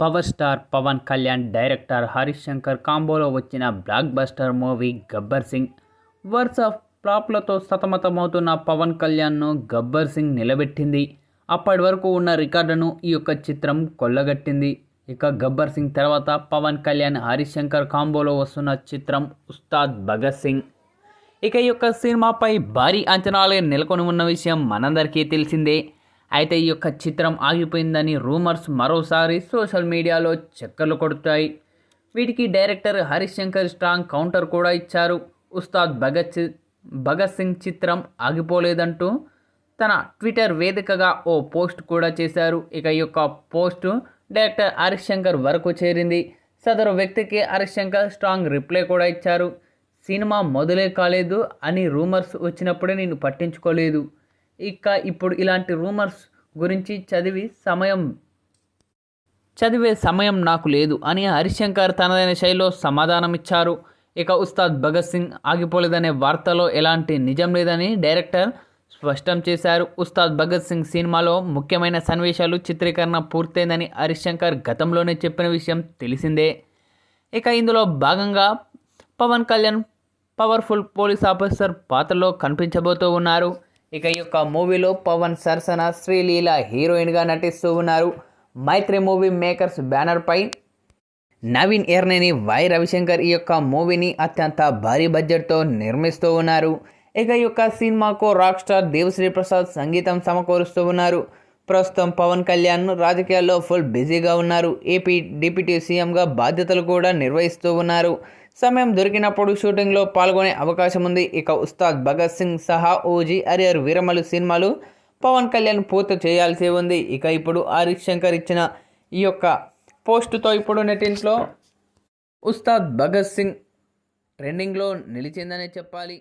Power star Pawan Kalyan director Harish Shankar కాంబోలో వచ్చిన blockbuster movie Gabbar Singh. వరుస ఫ్లాప్లతో సతమతమవుతున్న పవన్ కళ్యాణ్ను గబ్బర్ సింగ్ నిలబెట్టింది. అప్పటి వరకు ఉన్న రికార్డును ఈ యొక్క చిత్రం కొల్లగట్టింది. ఇక గబ్బర్ సింగ్ తర్వాత పవన్ కళ్యాణ్ హరీష్ శంకర్ కాంబోలో వస్తున్న చిత్రం ఉస్తాద్ భగత్ సింగ్. ఇక ఈ యొక్క సినిమాపై భారీ అంచనాలే నెలకొని ఉన్న విషయం మనందరికీ తెలిసిందే. అయితే ఈ యొక్క చిత్రం ఆగిపోయిందని రూమర్స్ మరోసారి సోషల్ మీడియాలో చక్కర్లు కొడుతాయి. వీటికి డైరెక్టర్ హరిశంకర్ స్ట్రాంగ్ కౌంటర్ కూడా ఇచ్చారు. ఉస్తాద్ భగత్ భగత్ సింగ్ చిత్రం ఆగిపోలేదంటూ తన ట్విట్టర్ వేదికగా ఓ పోస్ట్ కూడా చేశారు. ఇక ఈ యొక్క పోస్టు డైరెక్టర్ హరిశంకర్ వరకు చేరింది. సదరు వ్యక్తికి హరిశంకర్ స్ట్రాంగ్ రిప్లై కూడా ఇచ్చారు. సినిమా మొదలే కాలేదు అని రూమర్స్ వచ్చినప్పుడే నేను పట్టించుకోలేదు. ఇక ఇప్పుడు ఇలాంటి రూమర్స్ గురించి చదివి సమయం చదివే సమయం నాకు లేదు అని హరిశంకర్ తనదైన శైలిలో సమాధానం ఇచ్చారు ఇక ఉస్తాద్ భగత్ సింగ్ ఆగిపోలేదనే వార్తలో ఎలాంటి నిజం లేదని డైరెక్టర్ స్పష్టం చేశారు. ఉస్తాద్ భగత్ సింగ్ సినిమాలో ముఖ్యమైన సన్నివేశాలు చిత్రీకరణ పూర్తయిందని హరిశంకర్ గతంలోనే చెప్పిన విషయం తెలిసిందే. ఇక ఇందులో భాగంగా Pawan Kalyan powerful police officer పాత్రలో కనిపించబోతూ ఉన్నారు. ఇక ఈ యొక్క మూవీలో పవన్ సరసన శ్రీలీల హీరోయిన్గా నటిస్తూ ఉన్నారు. మైత్రి మూవీ మేకర్స్ బ్యానర్పై నవీన్ ఎర్నేని వై రవిశంకర్ ఈ యొక్క మూవీని అత్యంత భారీ బడ్జెట్తో నిర్మిస్తూ ఉన్నారు. ఇక ఈ యొక్క సినిమాకు రాక్ స్టార్ దేవశ్రీ ప్రసాద్ సంగీతం సమకూరుస్తూ ఉన్నారు. ప్రస్తుతం పవన్ కళ్యాణ్ రాజకీయాల్లో ఫుల్ బిజీగా ఉన్నారు. ఏపీ డిప్యూటీ సీఎంగా బాధ్యతలు కూడా నిర్వహిస్తూ ఉన్నారు. సమయం దొరికినప్పుడు షూటింగ్లో పాల్గొనే అవకాశం ఉంది. ఇక ఉస్తాద్ భగత్ సింగ్ సహా ఓజీ అరియర్ వీరమలు సినిమాలు పవన్ కళ్యాణ్ పూర్తి చేయాల్సి ఉంది. ఇక ఇప్పుడు హరీష్ శంకర్ ఇచ్చిన ఈ యొక్క పోస్టుతో ఇప్పుడు నెటింట్లో ఉస్తాద్ భగత్ సింగ్ ట్రెండింగ్లో నిలిచిందనే చెప్పాలి.